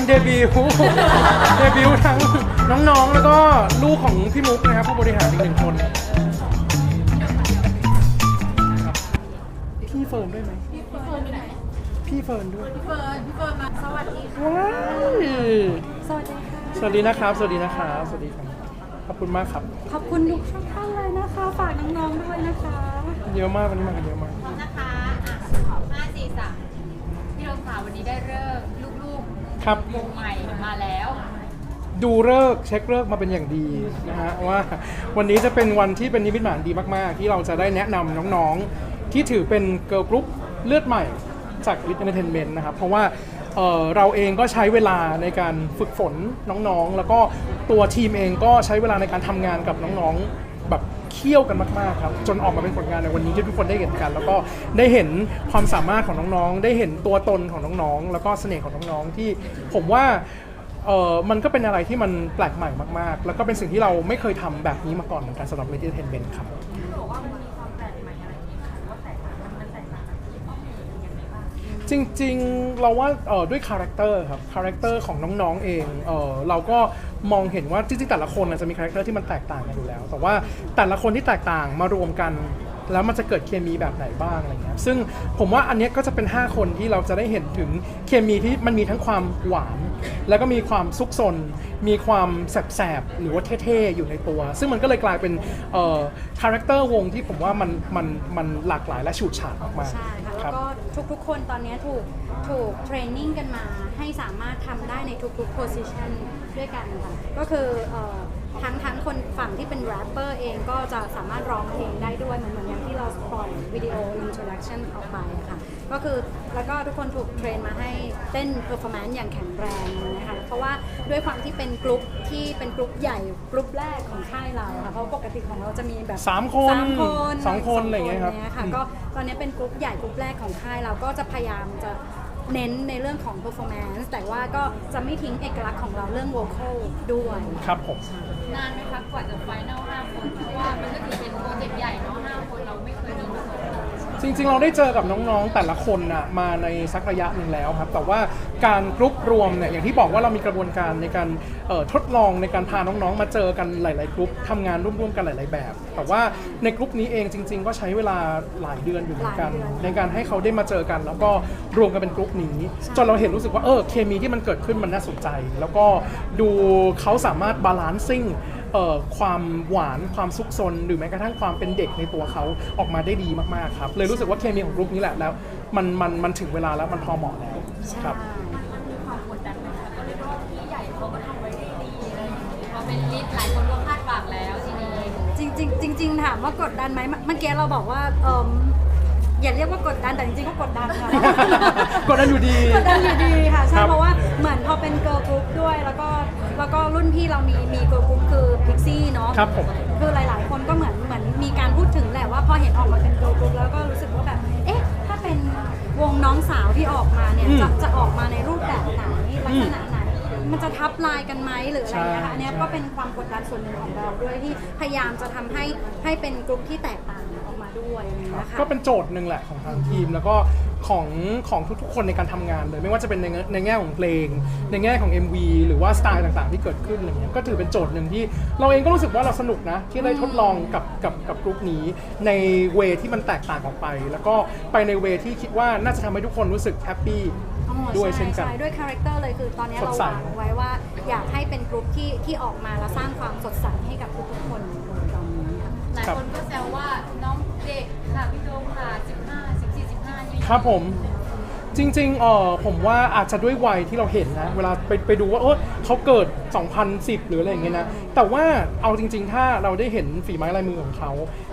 วันเดบิวต์เดบิวต์ทั้งน้องๆ แล้วก็ลูกของพี่มุกนะครับผู้บริหารอีกหนึ่งคนครับพี่เฟิร์นด้วยไหมพี่เฟิร์นไปไหนพี่เฟิร์นด้วย พี่เฟิร์นพี่เฟิร์นมาสวัสดีค่ะว้ายสวัสดีค่ะ สวัสดีนะครับ สวัสดีนะครับ สวัสดีครับ ขอบคุณมากครับ ขอบคุณทุกท่านเลยนะคะ ฝากน้องๆด้วยนะคะ เยอะมากวันนี้มากันเยอะมาก พร้อมนะคะอะห้าสี่สามพี่ลมค่ะวันนี้ได้เริ่มลูก ครับๆวงใหม่มาแล้วดูเลิกษ์เช็คเลิกษ์มาเป็นอย่างดีนะฮะว่าวันนี้จะเป็นวันที่เป็นนิมิตหมายดีมาก ๆ ที่เราจะได้แนะนำน้องๆ ที่ถือเป็นเกิร์ลกรุ๊ปเลือดใหม่จากวิทย์เอนเตอร์เทนเมนต์นะครับ เพราะว่าเอ่อเราเองก็ใช้เวลาในการฝึกฝนน้องๆ แล้วก็ตัวทีมเองก็ใช้เวลาในการทำงานกับน้องๆ แบบ เคี่ยวกันมากๆครับ จนออกมาเป็นผลงานในวันนี้ที่ทุกคนได้เห็นกัน แล้วก็ได้เห็นความสามารถของน้องๆ ได้เห็นตัวตนของน้องๆ แล้วก็เสน่ห์ของน้องๆ ที่ผมว่าเออมันก็เป็นอะไรที่มันแปลกใหม่มากๆ แล้วก็เป็นสิ่งที่เราไม่เคยทำแบบนี้มาก่อนเหมือนกันสำหรับ m e d i a t e n m e n t ครับ จริงๆ เราว่าเออด้วยคาแรคเตอร์ครับคาแรคเตอร์ของน้องๆเองเออเราก็มองเห็นว่าจริงๆแต่ละคนจะมีคาแรคเตอร์ที่มันแตกต่างกันอยู่แล้ว แต่ว่าแต่ละคนที่แตกต่างมารวมกัน แล้วมันจะเกิดเคมีแบบไหนบ้างอะไรเงี้ยซึ่งผมว่าอันเนี้ยก็จะเป็น 5 คนที่เราจะได้เห็นถึงเคมีที่มันมีทั้งความหวาน แล้วก็มีความซุกซน มีความแสบๆหรือว่าเท่ๆอยู่ในตัว ซึ่งมันก็เลยกลายเป็นคาแรคเตอร์วงที่ผมว่ามันมันมันหลากหลายและฉูดฉาดมากๆใช่ค่ะคแล้รับวก็ทุกๆคนตอนนี้ถูกถูกเทรนนิ่งกันมาให้สามารถทำได้ในทุกๆ position ด้วยกันค่ะก็คือเอ่อ ทั้งทั้งคนฝั่งที่เป็นแรปเปอร์เองก็จะสามารถร้องเพลงได้ด้วยเหมือนเหมือนอย่างที่เราปล่อยวิดีโอ introduction ออกไปอะค่ะก็คือแล้วก็ทุกคนถูกเทรนมาให้เต้น performance อย่างแข็งแรงนะคะเพราะว่าด้วยความที่เป็นกลุ่มที่เป็นกลุ่มใหญ่กลุ่มแรกของค่ายเราค่ะเพราะปกติของเราจะมีแบบสามคนสามคนสองคนอะไรอย่างเงี้ยครับค่ะก็ตอนนี้เป็นกลุ่มใหญ่กลุ่มแรกของค่ายเราก็จะพยายามจะ เน้นในเรื่องของ performance แต่ว่าก็จะไม่ทิ้งเอกลักษณ์ของเราเรื่อง vocal ด้วย ครับผม นานไหมคะกว่าจะไฟนอลห้าคนเพราะว่ามันก็ถือเป็นโปรเจกต์ใหญ่เนาะห้าคนเราไม่เคยมีมาก่อน จริง ๆ เราได้เจอกับน้องๆ แต่ละคนน่ะมาในสักระยะหนึ่งแล้วครับ แต่ว่าการกรุ๊ปรวมเนี่ยอย่างที่บอกว่าเรามีกระบวนการในการเอ่อทดลองในการพาน้องๆ มาเจอกันหลายๆกรุ๊ปทำงานร่วมๆกันหลาย ๆ แบบ แต่ว่าในกรุ๊ปนี้เองจริง ๆ ก็ใช้เวลาหลายเดือนอยู่เหมือนกัน หลายเดือน ในการให้เขาได้มาเจอกัน แล้วก็รวมกันเป็นกรุ๊ปนี้ จนเราเห็นรู้สึกว่าเออเคมีที่มันเกิดขึ้นมันน่าสนใจ แล้วก็ดูเขาสามารถบาลานซิ่ง ความหวานความซุกซน หรือแม้กระทั่งความเป็นเด็กในตัวเขาออกมาได้ดีมากๆครับ เลยรู้สึกว่าเคมีของกรุ๊ปนี้แหละแล้ว มันมันมันถึงเวลาแล้วมันพอเหมาะแล้วใช่ครับ มันมีความกดดันไหมคะก็เรียกว่าพี่ใหญ่เขาก็ทำไว้ได้ดีอะไรอย่างเงี้ยพอเป็นลิสต์หลายคนก็คาดหวังแล้วทีนี้ จริงๆจริงๆถามว่ากดดันไหมเมื่อกี้เราบอกว่าเอิ่ม อย่าเรียกว่ากดดันแต่จริงๆก็กดดันค่ะ กดดันอยู่ดี กดดันอยู่ดีค่ะคใช่รับ เพราะว่าเหมือนพอเป็นเกิร์ลกรุ๊ปด้วยแล้วก็แล้วก็รุ่นพี่เรามีมีเกิร์ลกรุ๊ปคือพิกซี่เนาะครับผม คือหลายๆ คนก็เหมือนเหมือนมีการพูดถึงแหละว่าพอเห็นออกมาเป็นเกิร์ลกรุ๊ปแล้วก็รู้สึกว่าแบบเอ๊ะถ้าเป็นวงน้องสาวที่ออกมาเนี่ยอืมจะจะออกมาในรูปแบบไหนลักอืมษณะไหนมันจะทับลายกันไหมหรืออะไรอย่างเงี้ยค่ะใช่ อันเนี้ยก็เป็นความกดดันส่วนหนึ่งของเราด้วยที่พยายามจะทำให้ให้เป็นกลุ่มที่แตกต่างออกมา ด้วยอะไรอย่างเงี้ยค่ะ ก็เป็นโจทย์หนึ่งแหละของทางทีม แล้วก็ของของทุกๆ คนในการทำงานเลย ไม่ว่าจะเป็นในแง่ในแง่ของเพลง ในแง่ของ MV หรือว่าสไตล์ต่างๆ ที่เกิดขึ้นอะไรเงี้ยก็ถือเป็นโจทย์หนึ่งที่ เราเองก็รู้สึกว่าเราสนุกนะ ที่ได้ทดลองกับกับกับกลุ่มนี้ในเวที่มันแตกต่างออกไป แล้วก็ไปในเวที่คิดว่าน่าจะทำให้ทุกคนรู้สึกแฮปปี้อ๋อด้วยใช่เช่นกัน ใช่ด้วยคาแรคเตอร์เลยคือตอนนี้สดเราใส วางไว้ว่าอยากให้เป็นกลุ่มที่ที่ออกมาแล้วสร้างความสดใสให้กับทุกๆคนในตอนนี้ค่ะ หลายคนก็แซวว่าน้องเด็กค่ะพี่โดมค่ะ15 14 15นี่ครับผม จริงๆเออผมว่าอาจจะด้วยวัยที่เราเห็นนะ เวลาไปไปดูว่าเออเขาเกิด 2010 หรืออะไรอย่างเงี้ยนะ แต่ว่าเอาจริง ๆ ถ้าเราได้เห็นฝีไม้ลายมือของเขา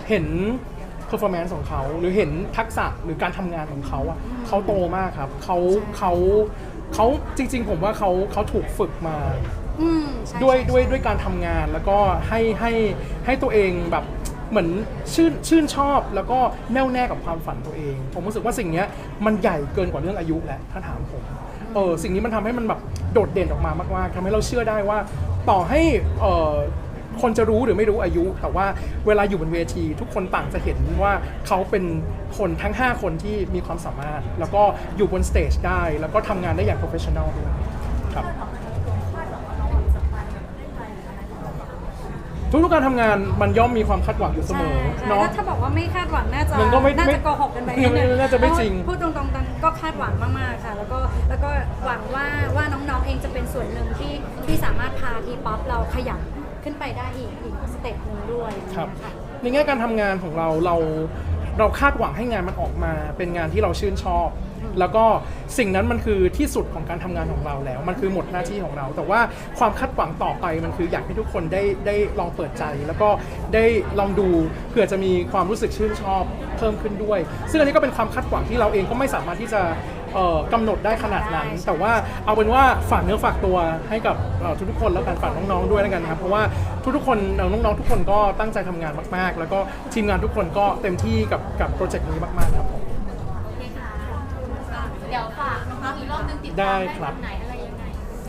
เห็น performance ของเขา หรือเห็นทักษะหรือการทำงานของเขาอะเขาโตมากครับเขาเขาเขาจริง ๆ ผมว่าเขาเขาถูกฝึกมา อืมใช่ด้วยใช่ด้วยด้วยการทำงานแล้วก็ให้ให้ให้ตัวเองแบบ เหมือนชื่นชื่นชอบแล้วก็แน่วแน่กับความฝันตัวเอง ผมรู้สึกว่าสิ่งเนี้ยมันใหญ่เกินกว่าเรื่องอายุแหละถ้าถามผมเออสิ่งนี้มันทำให้มันแบบโดดเด่นออกมามากๆทำให้เราเชื่อได้ว่า ต่อให้เออคนจะรู้หรือไม่รู้อายุ แต่ว่าเวลาอยู่บนเวที ทุกคนต่างจะเห็นว่าเขาเป็นคนทั้ง 5 คนที่มีความสามารถ แล้วก็อยู่บนสเตจได้ แล้วก็ทำงานได้อย่างโปรเฟชชั่นอลด้วย ใครับ ทุกๆการทำงานมันย่อมมีความคาดหวังอยู่เสมใช่อใช่เนาะถ้าถ้าบอกว่าไม่คาดหวังน่าจะมันก็ไม่น่าไม่จะโกหกกันไปไม่ไม่น่าจะไม่จริง พูดตรงๆกันก็คาดหวังมากๆค่ะ แล้วก็แล้วก็หวังว่าว่าน้องๆเองจะเป็นส่วนหนึ่งที่ที่สามารถพาทีป๊อปเราขยับขึ้นไปได้อีกอีกสเต็ปหนึ่งด้วยครับค่ะในแง่การทำงานของเราเราเราคาดหวังให้งานมันออกมา เป็นงานที่เราชื่นชอบ แล้วก็สิ่งนั้นมันคือที่สุดของการทำงานของเราแล้ว มันคือหมดหน้าที่ของเรา แต่ว่าความคาดหวังต่อไปมันคืออยากให้ทุกคนได้ได้ลองเปิดใจ แล้วก็ได้ลองดูเผื่อจะมีความรู้สึกชื่นชอบเพิ่มขึ้นด้วย ซึ่งอันนี้ก็เป็นความคาดหวังที่เราเองก็ไม่สามารถที่จะเอ่อกำหนดได้ขนาดนั้น แต่ว่าเอาเป็นว่าฝากเนื้อฝากตัวให้กับเอ่อทุกๆคนแล้วกันฝากน้องๆด้วยแล้วกันะครับเพราะว่าทุกๆคนน้องๆทุกคนก็ตั้งใจทำงานมาก ๆ แล้วก็ทีมงานทุกคนก็เต็มที่กับกับโปรเจกต์นี้มากๆครับผม โอเคค่ะอะ เดี๋ยวฝากน้องๆอีกรอบนึงติดได้ตามได้ครับทางไหนอะไรยังไง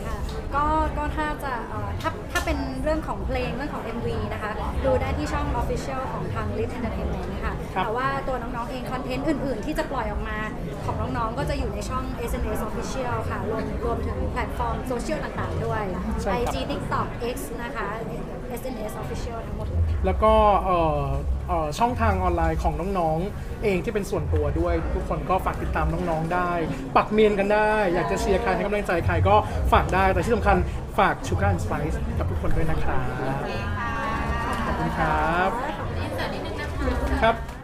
ค่ะก็ก็ถ้าจะเอ่อถ้าถ้าเป็นเรื่องของเพลงเรื่องของ MV นะคะ ดูได้ที่ช่อง Official ของทาง Lit Entertainment ค่ะ ครับแต่ว่าตัวน้องๆเองคอนเทนต์อื่นๆ ที่จะปล่อยออกมาของน้องๆ ก็จะอยู่ในช่อง SNS Official ค่ะ รวมรวมถึงแพลตฟอร์มโซเชียลต่างๆด้วย ใช่ครับ IG TikTok X นะคะ SNS Official ทั้งหมดเลยค่ะ แล้วก็ช่องทางออนไลน์ของน้องๆ เองที่เป็นส่วนตัวด้วย ทุกคนก็ฝากติดตามน้องๆได้ ปักเมียนกันได้ อยากจะเชียร์ใครให้กำลังใจใครก็ฝากได้แต่ที่สำคัญฝากชูการ์สไปซ์กับทุกคนด้วยนะครับขอบคุณครับครับ